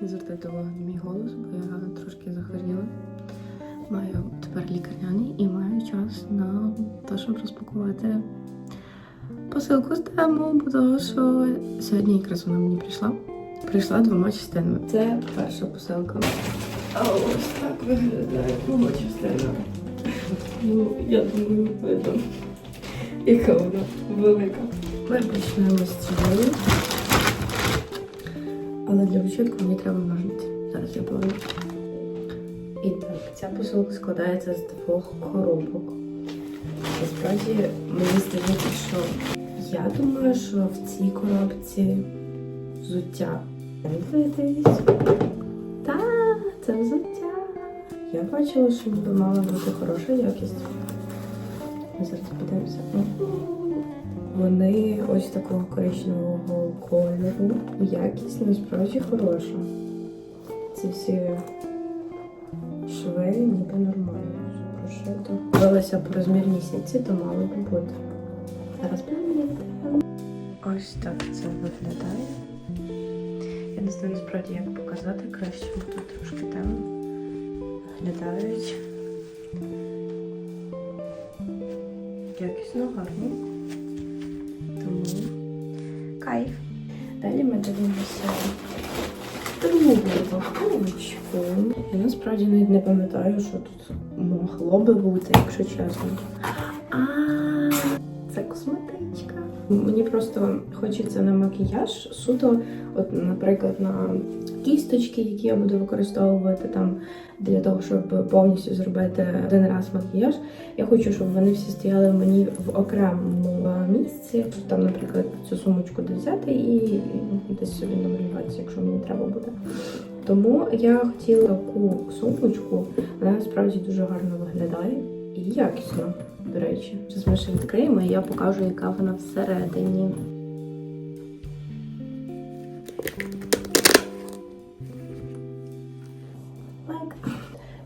Не звертайте увагу на мій голос, бо я трошки захворіла. Маю тепер лікарняний і маю час на те, щоб розпакувати посилку з тему, бо що сьогодні якраз вона мені прийшла. Прийшла двома частинами. Це перша посилка. А ось так виглядає друга частина. Ну, я думаю, видно, яка вона велика. Ми почнемо з цієї. Але для початку мені треба ножниці. Зараз я поверну. І так, ця посилка складається з двох коробок. Насправді мені здається, що я думаю, що в цій коробці взуття. Та, це взуття. Я бачила, що ніби мала бути хороша якість. Ми зараз подивимося. Вони ось такого коричневого кольору. Якість насправді хороша. Ці всі шви ніби нормально. Прошито. Дивилася по розмірній сітці, то мало би бути. Зараз перевіримо. Ось так це виглядає. Я не знаю насправді, як показати краще, бо тут трошки темно. Виглядають. Якісно гарно. Тому кайф. Далі ми дивимося другу упаковочку. Я насправді навіть не пам'ятаю, що тут могло би бути, якщо чесно. А, це косметичка. Мені просто хочеться на макіяж суто, от, наприклад, на кісточки, які я буду використовувати там для того, щоб повністю зробити один раз макіяж. Я хочу, щоб вони всі стояли мені в окремому місці. Там, наприклад, цю сумочку де взяти і десь собі намалюватися, якщо мені треба буде. Тому я хотіла таку сумочку, вона насправді дуже гарно виглядає і якісно, до речі. Зараз ми ще відкриємо і я покажу, яка вона всередині.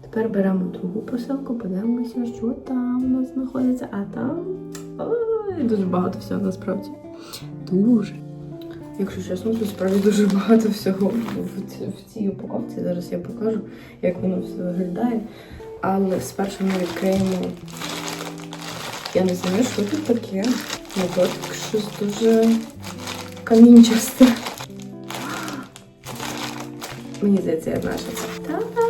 Тепер беремо другу посилку, подивимося, що там у нас знаходиться. А там ой, дуже багато всього насправді. Дуже. Якщо чесно, то справді дуже багато всього в цій упаковці. Зараз я покажу, як воно все виглядає. Але спершу ми відкриємо. Я не знаю, що тут таке. На дотик щось дуже камінчасте. Мені здається, я знаю, що це. Та, це це.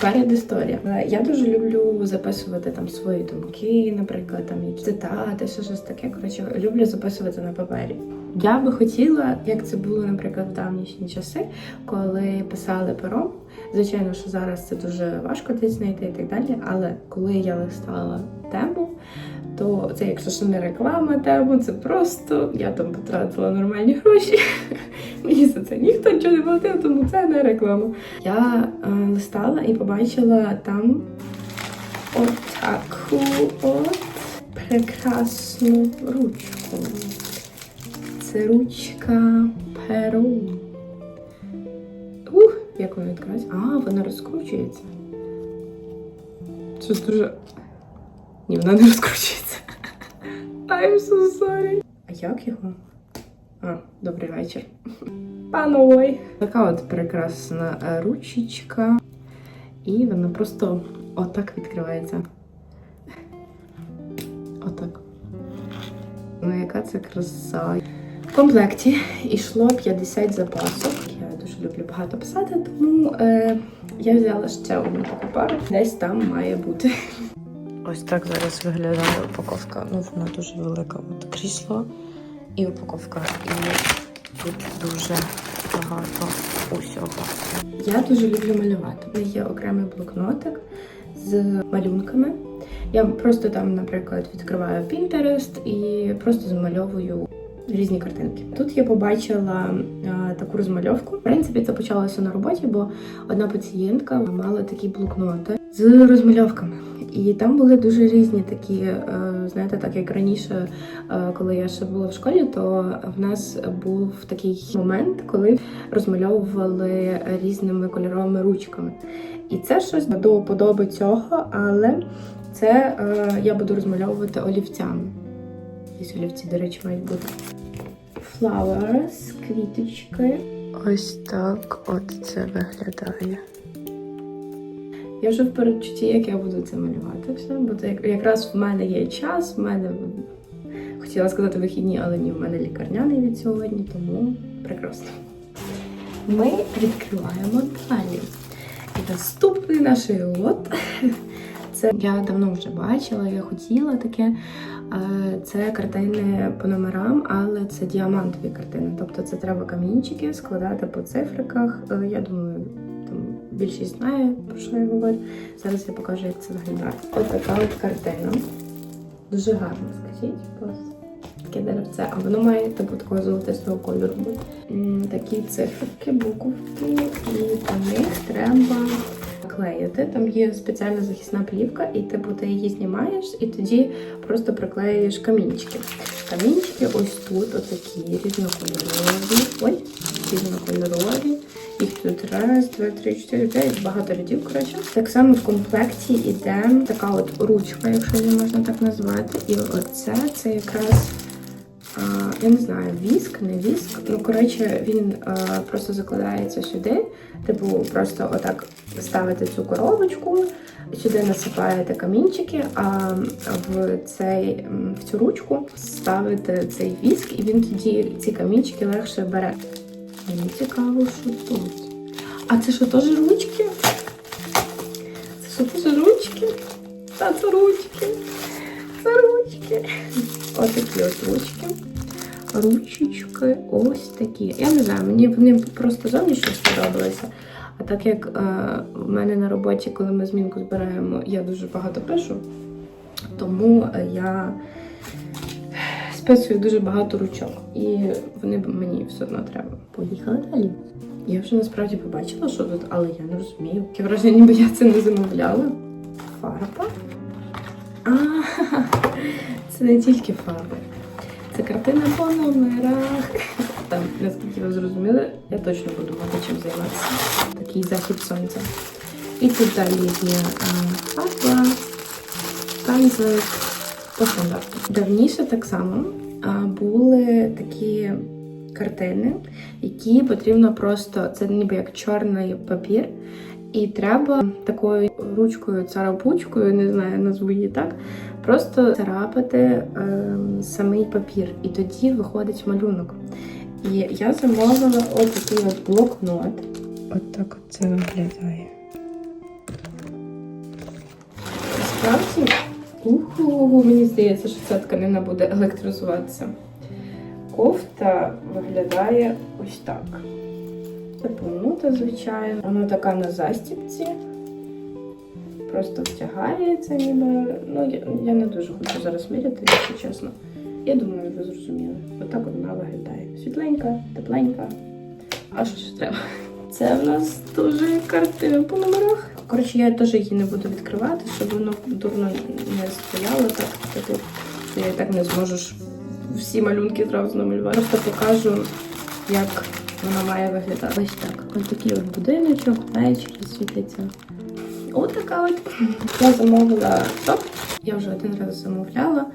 Перед історія. Е, Я дуже люблю записувати там свої думки, наприклад, там якісь цитати, що щось таке. Коротше, люблю записувати на папері. Я би хотіла, як це було, наприклад, в давнішні часи, коли писали пером. Звичайно, що зараз це дуже важко десь знайти і так далі. Але коли я листала тему, то це якщо ж не реклама тему, це просто я там потратила нормальні гроші. Мені за це ніхто нічого не платив, тому це не реклама. Я е, листала і побачила там отаку от прекрасну ручку. Це ручка Перу. Ух, як вона відкривається? А, вона розкручується. Щось дуже. Ні, вона не розкручується. I'm so sorry. А як його? А, добрий вечір. Пановой. Така от прекрасна е, ручечка. І вона просто отак відкривається. Отак. Ну, яка це краса. В комплекті йшло 50 запасок. Я дуже люблю багато писати, тому е, я взяла ще одну таку пару. Десь там має бути. Ось так зараз виглядає упаковка. Ну, вона дуже велика. От крісло і упаковка. І тут дуже багато усього. Я дуже люблю малювати. У мене є окремий блокнотик з малюнками. Я просто там, наприклад, відкриваю Pinterest і просто змальовую різні картинки. Тут я побачила е, таку розмальовку. В принципі, це почалося на роботі, бо одна пацієнтка мала такі блокноти з розмальовками. І там були дуже різні такі, е, знаєте, так як раніше, е, коли я ще була в школі, то в нас був такий момент, коли розмальовували різними кольоровими ручками. І це щось до подоби цього, але це е, я буду розмальовувати олівцями. Якісь олівці, до речі, мають бути. Flowers, квіточки. Ось так от це виглядає. Я вже в передчутті, як я буду це малювати все, бо це якраз в мене є час, в мене хотіла сказати вихідні, але ні, в мене лікарняний від сьогодні, тому прекрасно. Ми відкриваємо далі. І наступний наш лот. Це я давно вже бачила, я хотіла таке. Е, Це картини по номерам, але це діамантові картини. Тобто це треба камінчики складати по цифриках. Е, Я думаю, більшість знає, про що я говорю. Зараз я покажу, як це виглядає. Ось така от картина. Дуже гарно, скажіть. Таке деревце, а воно має типу такого золотистого кольору Такі циферки, буковки, і по них треба клеїти. Там є спеціальна захисна плівка, і типу ти її знімаєш, і тоді просто приклеюєш камінчики. Камінчики ось тут, отакі різнокольорові. Ой, різнокольорові. Їх тут раз, два, три, чотири, п'ять, багато рядів, коротше. Так само в комплекті йде така от ручка, якщо її можна так назвати. І оце це якраз. Я не знаю, віск, не віск. Ну, коротше, він а, просто закладається сюди. Типу, просто отак ставите цю коробочку, сюди насипаєте камінчики, а в, цей, в цю ручку ставите цей віск, і він тоді ці камінчики легше бере. Мені цікаво, що тут. А це що теж ручки? Це що теж ручки? Та це ручки. Це ручки. Отакі от ручки. Ручечки ось такі. Я не знаю, мені вони просто зовнішньо сподобалися. А так як е, в мене на роботі, коли ми змінку збираємо, я дуже багато пишу, тому я списую дуже багато ручок. І вони мені все одно треба. Поїхали далі. Я вже насправді побачила, що тут, але я не розумію. Таке враження, ніби я це не замовляла. Фарба. А, це не тільки фарби. Це картина по номерах. Там, наскільки ви зрозуміли, я точно буду мати чим займатися. Такий захід сонця. І тут далі є фарба, пензлик по. Давніше так само були такі картини, які потрібно просто, це ніби як чорний папір, і треба такою ручкою, царапучкою, не знаю, назву її так, просто царапати ем, самий папір, і тоді виходить малюнок. І я замовила ось такий от блокнот. От так от це виглядає. Насправді, уху, мені здається, що ця тканина буде електризуватися. Кофта виглядає ось так. Це звичайно. Вона така на застібці. Просто втягається, ніби. Ну, я, я не дуже хочу зараз міряти, якщо чесно. Я думаю, ви зрозуміли. Отак от вона виглядає. Світленька, тепленька. А що ж треба? Це в нас дуже картина по номерах. Коротше, я теж її не буду відкривати, щоб воно дурно не стояло так. Я і так не зможу ж всі малюнки зразу намалювати. Просто покажу, як вона має виглядати. Ось так. Ось такий от будиночок, ввечері світиться. Ось така от. Я замовила топ. Я вже один раз замовляла.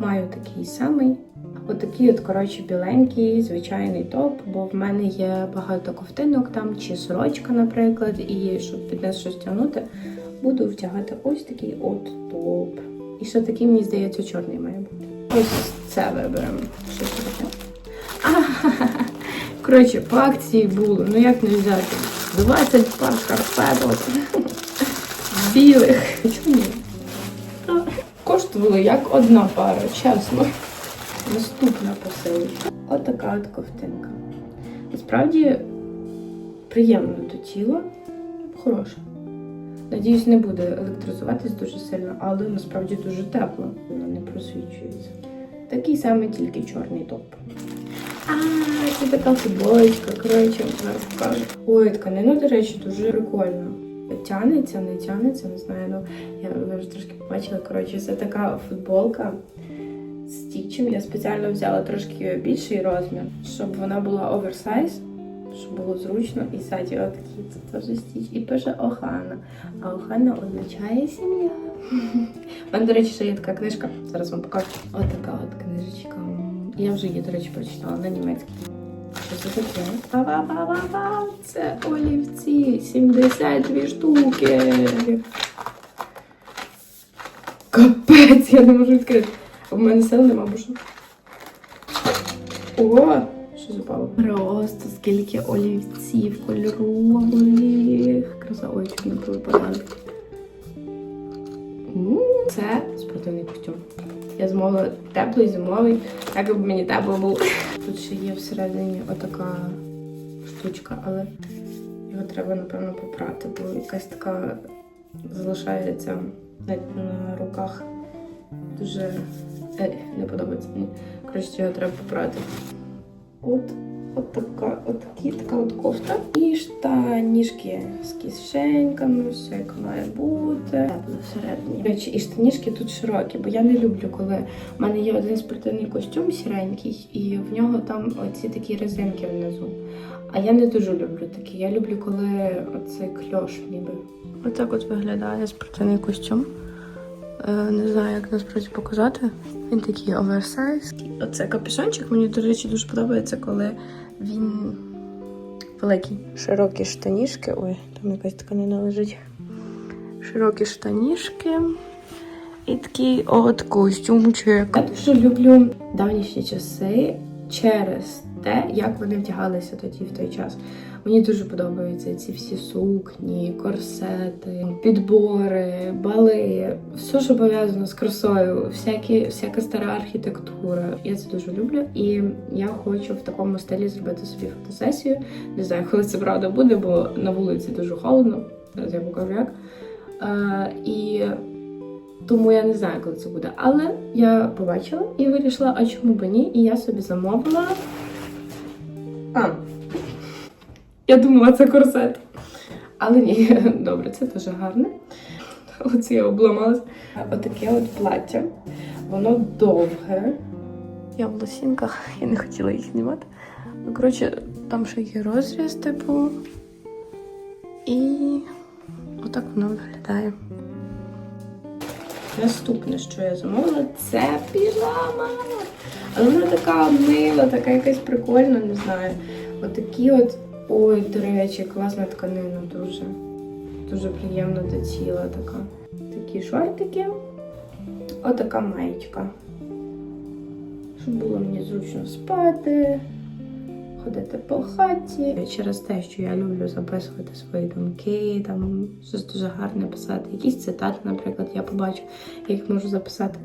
Маю такий самий. Отакий от, коротше, біленький, звичайний топ, бо в мене є багато ковтинок там, чи сорочка, наприклад, і щоб під нас щось тягнути, буду втягати ось такий от топ. І ще такий, мені здається, чорний має бути. Ось це виберемо. Що це таке? Коротше, по акції було, ну як не взяти? 20 пар шкарпеток. Білих. Чому? Коштувало як одна пара, чесно. Наступна посилочка. Отака от ковтинка. Насправді приємно до тіла, хороша. Надіюсь, не буде електризуватись дуже сильно, але насправді дуже тепло. Вона не просвічується. Такий самий, тільки чорний топ. А, це така футболочка, коротше, зараз покажу. Ой, тканина, до речі, дуже прикольна. Тянеться, не тянеться, не знаю. Ну я вже трошки побачила. Коротше, це така футболка стічем. Я спеціально взяла трошки більший розмір, щоб вона була оверсайз, щоб було зручно. І ззаді отакий це теж стіч. І пише Охана. А Охана означає сім'я. У мене, до речі, ще є така книжка. Зараз вам покажу. Отака от книжечка. Я вже її, до речі, прочитала на німецькій. Що це таке? Ба-ба-ба-ба-ба! Це олівці. 72 штуки. Капець, я не можу відкрити. В мене сил нема, бо що. О, що запало? Просто скільки олівців кольорових. Краса, ой, чуть не повипадали. Це спортивний костюм. Я замовила теплий, зимовий, так аби мені тепло було. Тут ще є всередині отака штучка, але його треба, напевно, попрати, бо якась така залишається навіть на руках. Дуже е, не подобається мені. Коротше, його треба попрати. От, от така, от такі, така от кофта. І штанішки з кишеньками, все як має бути. Всередині. До речі, і штанішки тут широкі, бо я не люблю, коли в мене є один спортивний костюм сіренький, і в нього там оці такі резинки внизу. А я не дуже люблю такі. Я люблю, коли оцей кльош ніби. Отак от виглядає спортивний костюм. Е, не знаю, як насправді показати. Він такий оверсайз. Оце капюшончик мені, до речі, дуже подобається, коли він великий. Широкі штанішки. Ой, там якась тканина лежить. Широкі штанішки. І такий от костюмчик. Я дуже люблю давнішні часи через те, як вони вдягалися тоді в той час. Мені дуже подобаються ці всі сукні, корсети, підбори, бали, все, що пов'язано з красою, всякі, всяка стара архітектура. Я це дуже люблю. І я хочу в такому стилі зробити собі фотосесію. Не знаю, коли це правда буде, бо на вулиці дуже холодно. Зараз я покажу як. Е, і тому я не знаю, коли це буде. Але я побачила і вирішила, а чому б ні? І я собі замовила. А, я думала, це корсет. Але ні, добре, це дуже гарне. Оце я обламалась. Отаке от плаття. Воно довге. Я в лосінках, я не хотіла їх знімати. Ну, коротше, там ще є розріз, типу. І отак воно виглядає. Наступне, що я замовила, це піжама. Але вона така мила, така якась прикольна, не знаю. Отакі от. Ой, до речі, класна тканина дуже. Дуже приємно до тіла така. Такі шортики. Отака маєчка. Щоб було мені зручно спати, ходити по хаті. Через те, що я люблю записувати свої думки, там щось дуже гарне писати. Якісь цитати, наприклад, я побачу, я їх можу записати.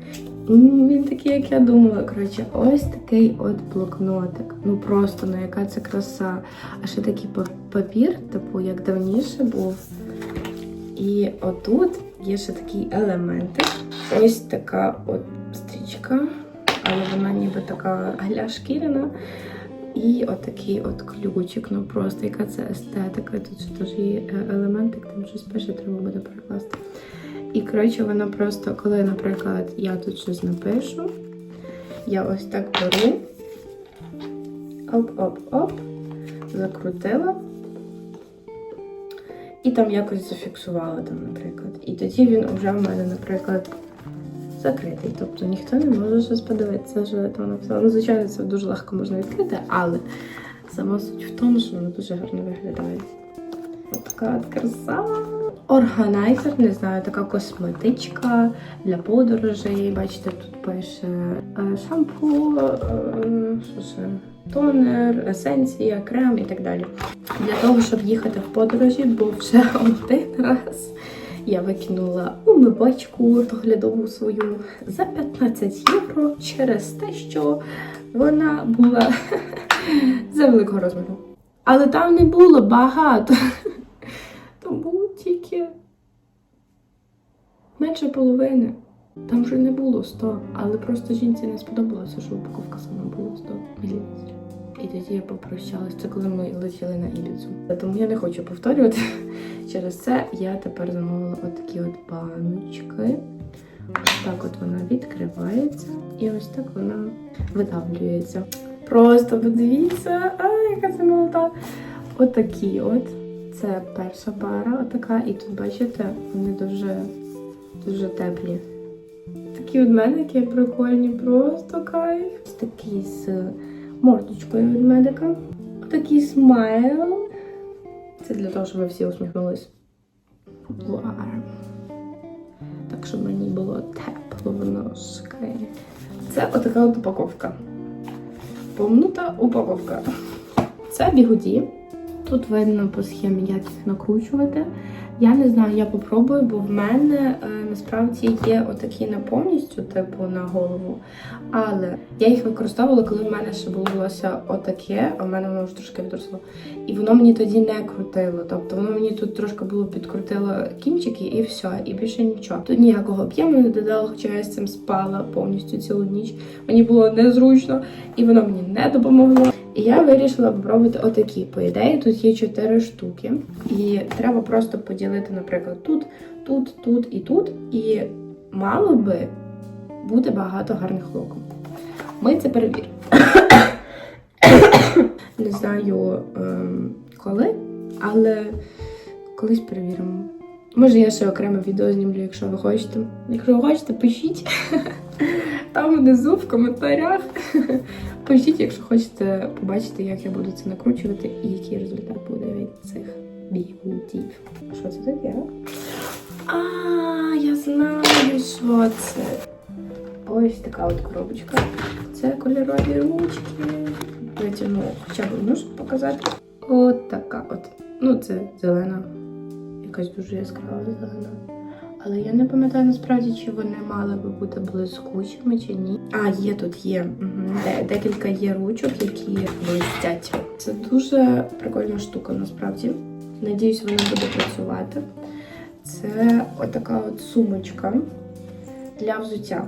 Він такий, як я думала. Коротше, ось такий от блокнотик. Ну просто ну яка це краса. А ще такий папір, типу, як давніше був. І отут є ще такий елементик. Ось така от стрічка, але вона ніби така гля шкіряна. І отакий от ключик. Ну просто яка це естетика. Тут теж є е, елементик, там щось пише, треба буде перекласти. І коротше, вона просто, коли, наприклад, я тут щось напишу, я ось так беру, оп-оп-оп, закрутила. І там якось зафіксувала, там, наприклад. І тоді він вже в мене, наприклад, закритий. Тобто ніхто не може щось подивитися, що я там написала. Ну, звичайно, це дуже легко можна відкрити, але сама суть в тому, що воно дуже гарно виглядає. Така от краса. Органайзер, не знаю, така косметичка для подорожей. Бачите, тут пише е, шампу, е, що ще, тонер, есенція, крем і так далі. Для того, щоб їхати в подорожі, бо вже один раз я викинула умивачку доглядову свою за 15 євро через те, що вона була за великого розміру. Але там не було багато. Там було тільки менше половини. Там вже не було 100, але просто жінці не сподобалося, що упаковка сама була 100 мл. І тоді я попрощалась. Це коли ми летіли на Ібіцу. Тому я не хочу повторювати. Через це я тепер замовила отакі от баночки. Ось так от вона відкривається, і ось так вона видавлюється. Просто подивіться, а яка це молода. Отакі от. Це перша пара, отака, і тут, бачите, вони дуже, дуже теплі. Такі от мене, прикольні, просто кайф. Такі з мордочкою від медика. Отакий смайл. Це для того, щоб ви всі усміхнулись. Вуар. Так, щоб мені було тепло в ножки. Це отака от упаковка. Помнута упаковка. Це бігуді. Тут видно по схемі, як їх накручувати. Я не знаю, я попробую, бо в мене е, насправді є отакі не повністю, типу на голову. Але я їх використовувала, коли в мене ще було волосся отаке, а в мене воно вже трошки відросло. І воно мені тоді не крутило. Тобто воно мені тут трошки було підкрутило кінчики і все, і більше нічого. Тут ніякого об'єму не додало, хоча я з цим спала повністю цілу ніч. Мені було незручно, і воно мені не допомогло. І я вирішила попробувати отакі. По ідеї, тут є чотири штуки, і треба просто поділити, наприклад, тут, тут, тут і тут. І мало би бути багато гарних локон. Ми це перевіримо. Не знаю ем, коли, але колись перевіримо. Може, я ще окреме відео знімлю, якщо ви хочете. Якщо ви хочете, пишіть. Там внизу в коментарях. Пишіть, якщо хочете побачити, як я буду це накручувати і який результат буде від цих бігудів. Що це таке? А, я знаю, що це. Ось така от коробочка. Це кольорові ручки. Витягну хоча б одну, щоб показати. От така от. Ну, це зелена. Якась дуже яскрава зелена. Але я не пам'ятаю насправді, чи вони мали би бути блискучими чи ні. А, є тут є. Декілька є ручок, які блистять. Це дуже прикольна штука насправді. Надіюсь, вона буде працювати. Це отака от сумочка для взуття.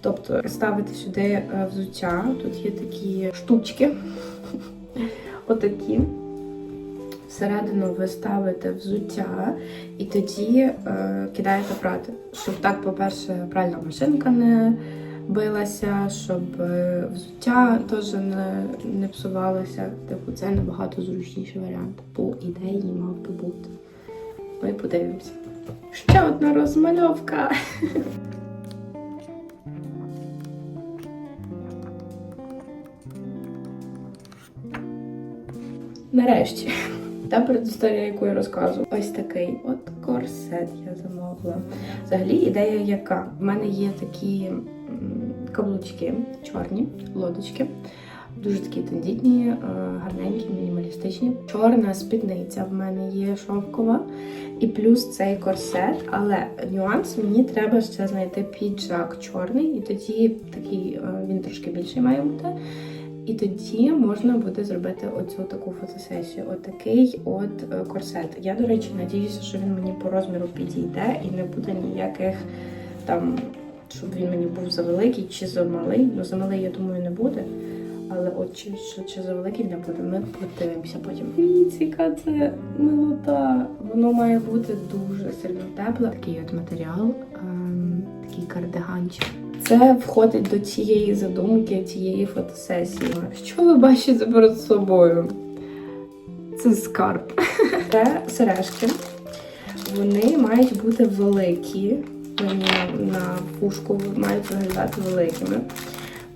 Тобто ставити сюди е, взуття. Тут є такі штучки. Отакі. Всередину ви ставите взуття і тоді е, кидаєте прати. Щоб так, по-перше, пральна машинка не билася, щоб е, взуття теж не, не псувалося. Типу, це набагато зручніший варіант. По ідеї мав би бути. Ми подивимося. Ще одна розмальовка. Нарешті. Та передісторія, яку я розказую. Ось такий от корсет я замовила. Взагалі, ідея яка? В мене є такі каблучки, чорні лодочки. Дуже такі тендітні, е, гарненькі, мінімалістичні. Чорна спідниця в мене є шовкова, і плюс цей корсет. Але нюанс мені треба ще знайти піджак чорний, і тоді такий е, він трошки більший має бути. І тоді можна буде зробити оцю таку фотосесію. Отакий от е, корсет. Я, до речі, надіюся, що він мені по розміру підійде і не буде ніяких там, щоб він мені був завеликий чи замалий. Ну, замалий, я думаю, не буде. Але от чи, чи, чи завеликий не буде, ми подивимося потім. Дивіться, це милота. Воно має бути дуже сильно тепле. Такий от матеріал, ем, такий кардиганчик. Це входить до цієї задумки, цієї фотосесії. Що ви бачите перед собою? Це скарб. Це сережки. Вони мають бути великі. Вони на пушку мають виглядати великими.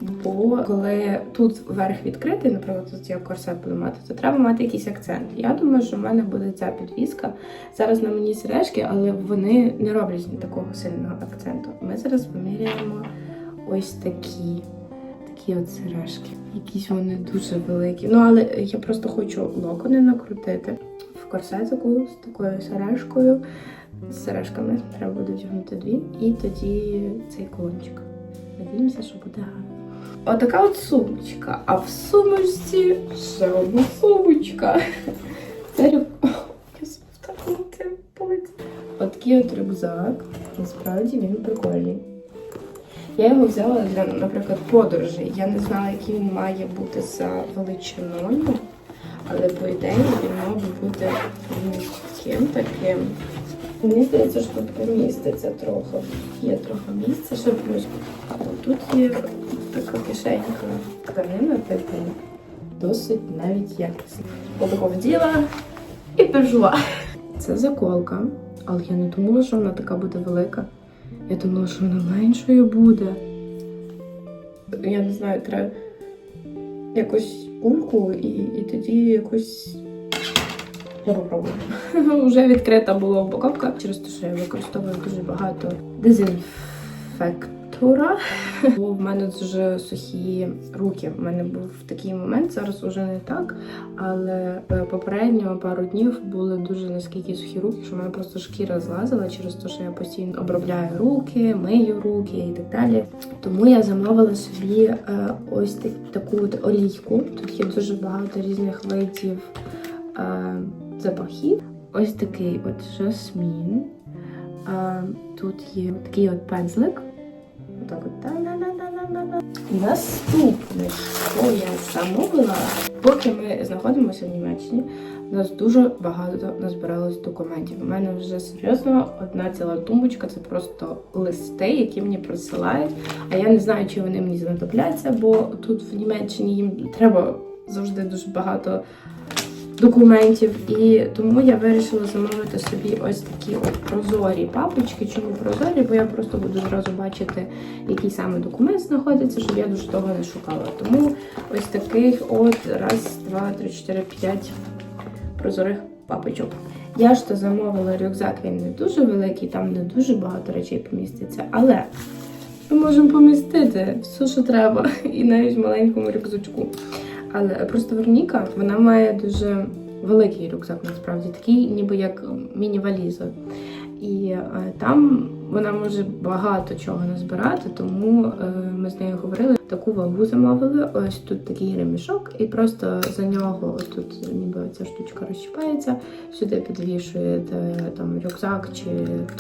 Бо коли тут верх відкритий, наприклад, тут я корсет буду мати, то треба мати якийсь акцент. Я думаю, що в мене буде ця підвіска. Зараз на мені сережки, але вони не роблять такого сильного акценту. Ми зараз виміряємо ось такі. Такі от сережки. Якісь вони дуже великі. Ну, але я просто хочу локони накрутити в корсетику з такою сережкою. З сережками треба буде вдягнути дві. І тоді цей колончик. Надіємося, що буде гарно. Отака от сумочка. А в сумочці ще одна сумочка. Це рюк... Отакий от рюкзак. Насправді він прикольний. Я його взяла для, наприклад, подорожі. Я не знала, який він має бути за величиною, але по ідеї він мав би бути міським таким. Мені здається, що тут міститься трохи. Є трохи місця, щоб плюс. Тут є така кишенька тканина, типу, досить навіть якісна. Отако і пішла. Це заколка, але я не думала, що вона така буде велика. Я думала, що вона меншою буде. Я не знаю, треба якусь кульку і, і тоді якусь. Я попробую. Вже відкрита була упаковка через те, що я використовую дуже багато дезінфектора. Бо в мене дуже сухі руки. У мене був такий момент, зараз уже не так. Але е, попередньо пару днів були дуже наскільки сухі руки, що в мене просто шкіра злазила через те, що я постійно обробляю руки, мию руки і так далі. Тому я замовила собі е, ось так, таку от олійку. Тут є дуже багато різних видів е, запахів. Ось такий от жасмін. Тут є такий от пензлик. Отак от. Наступне, що я замовила, поки ми знаходимося в Німеччині, у нас дуже багато назбиралось документів. У мене вже серйозно одна ціла тумбочка, це просто листи, які мені присилають. А я не знаю, чи вони мені знадобляться, бо тут в Німеччині їм треба завжди дуже багато документів. І тому я вирішила замовити собі ось такі от прозорі папочки. Чому прозорі? Бо я просто буду зразу бачити, який саме документ знаходиться, щоб я дуже того не шукала. Тому ось таких от раз, два, три, чотири, п'ять прозорих папочок. Я ж то замовила рюкзак, він не дуже великий, там не дуже багато речей поміститься, але ми можемо помістити все, що треба, і навіть в маленькому рюкзачку. Але просто Вероніка, вона має дуже великий рюкзак, насправді, такий, ніби як міні-валіза. І е, там вона може багато чого назбирати, тому е, ми з нею говорили. Таку вагу замовили. Ось тут такий ремішок, і просто за нього тут ніби ця штучка розчіпається. Сюди підвішуєте там рюкзак чи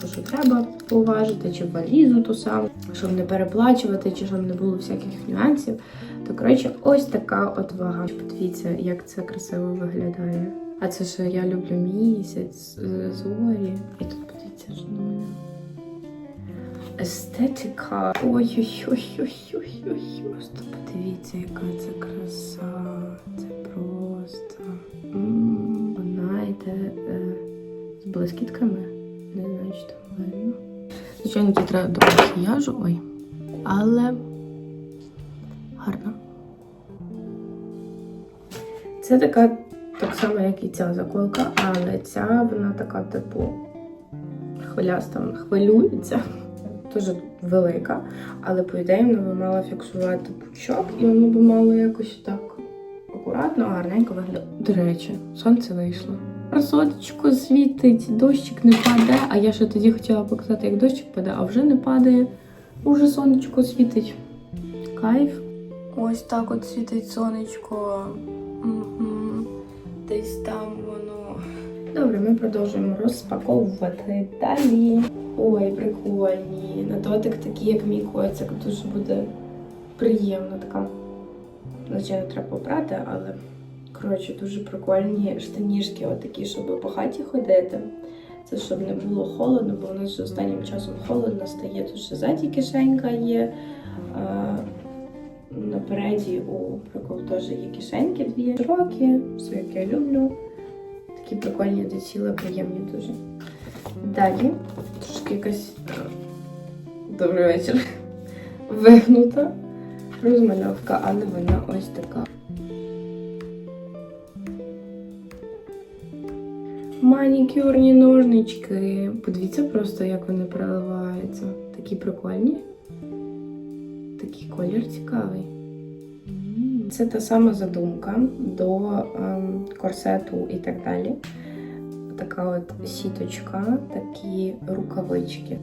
то, що треба поважити, чи валізу ту саму, щоб не переплачувати, чи щоб не було всяких нюансів. То коротше, ось така от вага. Подивіться, як це красиво виглядає. А це ж я люблю місяць, зорі. І тут подивіться ж на мене. Естетика. Ой-ой-ой-ой-ой-ой. Просто подивіться, яка це краса. Це просто. Вона йде е, з блискітками. Не знаю, чи там видно. Звичайно, їй треба до макіяжу. Ой. Але гарно. Це така так само, як і ця заколка, але ця вона така, типу, хвиляста, хвилюється. Дуже велика, але по ідеї вона би мала фіксувати пучок, і воно би мало якось так акуратно, гарненько виглядати. До речі, сонце вийшло. Красоточко світить, дощик не паде, а я ще тоді хотіла показати, як дощик паде, а вже не падає. Уже сонечко світить. Кайф. Ось так от світить сонечко. Десь там воно. Добре, ми продовжуємо розпаковувати далі. Ой, прикольні. На дотик такі, як мій коцик, дуже буде приємна така. Звичайно, треба попрати, але коротше, дуже прикольні штанішки, отакі, щоб по хаті ходити. Це щоб не було холодно, бо у нас останнім часом холодно стає. Тут ще ззаді кишенька є. Напереді у прикол теж є кишеньки дві. Широкі, все як я люблю. Такі прикольні до тіла, приємні дуже. Далі трошки якась е, добрий вечір. Вигнута розмальовка, але вона ось така. Манікюрні ножнички. Подивіться просто, як вони переливаються. Такі прикольні. Такий колір цікавий. Це та сама задумка до ем, корсету і так далі. Така от сіточка, такі рукавички.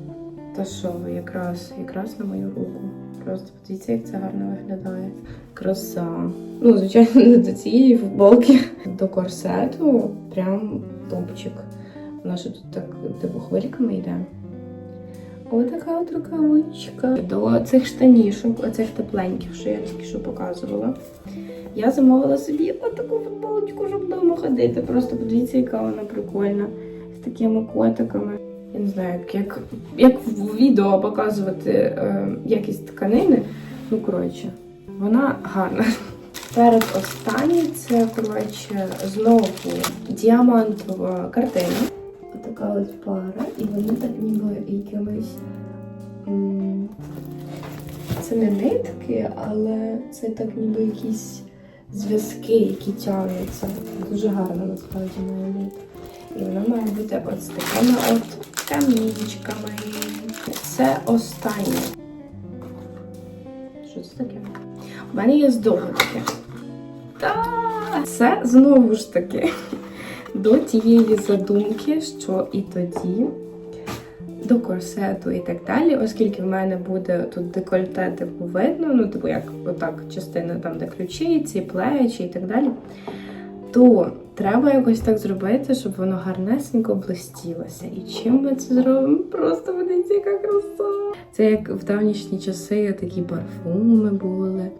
Та що, якраз, якраз на мою руку. Просто подивіться, як це гарно виглядає. Краса. Ну, звичайно, до цієї футболки. До корсету прям топчик. Вона ще тут так типу хвильками йде. Отака от рукавичка. До цих штанішок, оцих тепленьких, що я тільки що показувала. Я замовила собі отаку футболочку, щоб вдома ходити. Просто подивіться, яка вона прикольна. З такими котиками. Я не знаю, як, як, в відео показувати е, якість тканини. Ну, коротше, вона гарна. Перед останній це, коротше, знову діамантова картина. Отака пара, і вони так ніби якимись. Це не нитки, але це так ніби якісь зв'язки, які тягнуться. Дуже гарно насправді має бути. І воно має бути от з такими от камінчиками. Це останнє. Що це таке? У мене є здовго таке. Та це знову ж таки до тієї задумки, що і тоді, до корсету і так далі, оскільки в мене буде тут декольте, типу, видно, ну, типу, як отак, частина там, де ключиці, плечі і так далі, то треба якось так зробити, щоб воно гарнесенько блистілося. І чим ми це зробимо? Просто подивіться, яка краса! Це як в давнішні часи такі парфуми були.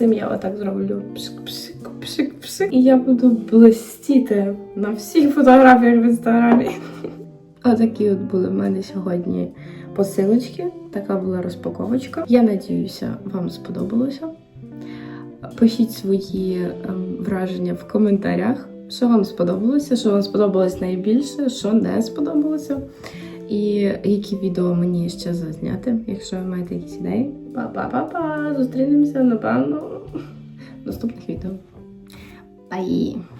Цим я отак зроблю пшик, пшик, пшик, пшик. І я буду блистіти на всіх фотографіях в інстаграмі. Отакі от були в мене сьогодні посилочки. Така була розпаковочка. Я надіюся, вам сподобалося. Пишіть свої ем, враження в коментарях, що вам сподобалося, що вам сподобалось найбільше, що не сподобалося. І які відео мені ще зазняти, якщо ви маєте якісь ідеї. Па-па-па-па! Зустрінемося, напевно, в наступних відео. Бай!